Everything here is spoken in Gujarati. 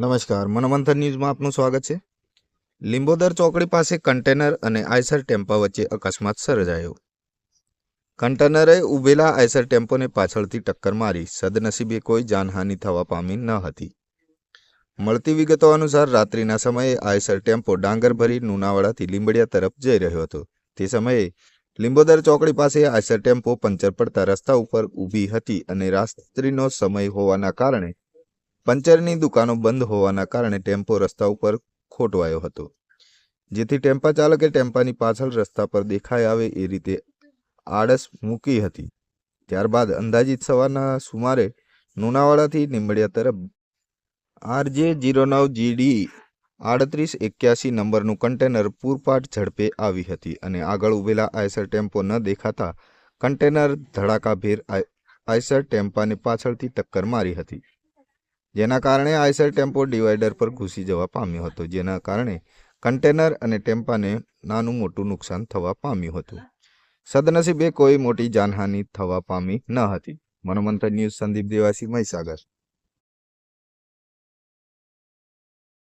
નમસ્કાર, મનોમંથન ન્યૂઝમાં આપનું સ્વાગત છે. લીંબોદર ચોકડી પાસે કન્ટેનર અને આયસર ટેમ્પા વચ્ચે અકસ્માત સર્જાયો. કન્ટેનરે ઉભેલા આયસર ટેમ્પોને પાછળથી ટક્કર મારી, સદનસીબે કોઈ જાનહાનિ થવા પામી ન હતી. મળતી વિગતો અનુસાર રાત્રિના સમયે આયસર ટેમ્પો ડાંગર ભરી લુણાવાડાથી લીંબડિયા તરફ જઈ રહ્યો હતો. તે સમયે લીંબોદર ચોકડી પાસે આયસર ટેમ્પો પંચર પડતા રસ્તા ઉપર ઊભી હતી અને રાત્રિનો સમય હોવાના કારણે પંચરની દુકાનો બંધ હોવાના કારણે ટેમ્પો રસ્તા ઉપર ખોટવાયો હતો. જેથી ટેમ્પા ચાલકે ટેમ્પાની પાછળ રસ્તા પર દેખાઈ આવે એ રીતે આડસ મૂકી હતી. ત્યારબાદ અંદાજિત સવારના સુમારે લુણાવાડાથી નીંબડિયા તરફ આરજે જીરો નવ જીડી આડત્રીસ એક્યાસી નંબરનું કન્ટેનર પૂરપાટ ઝડપે આવી હતી અને આગળ ઉભેલા આયસર ટેમ્પો ન દેખાતા કન્ટેનર ધડાકાભેર આયસર ટેમ્પાને પાછળથી ટક્કર મારી હતી. જેના કારણે આયસર ટેમ્પો ડિવાઈડર પર ઘૂસી જવા પામ્યો હતો, જેના કારણે કન્ટેનર અને ટેમ્પાને નાનું મોટું નુકસાન થવા પામ્યું હતું. સદનસીબે કોઈ મોટી જાનહાનિ થવા પામી ન હતી. મનોમંથન ન્યૂઝ સંદીપ દેવાસી, મહીસાગર.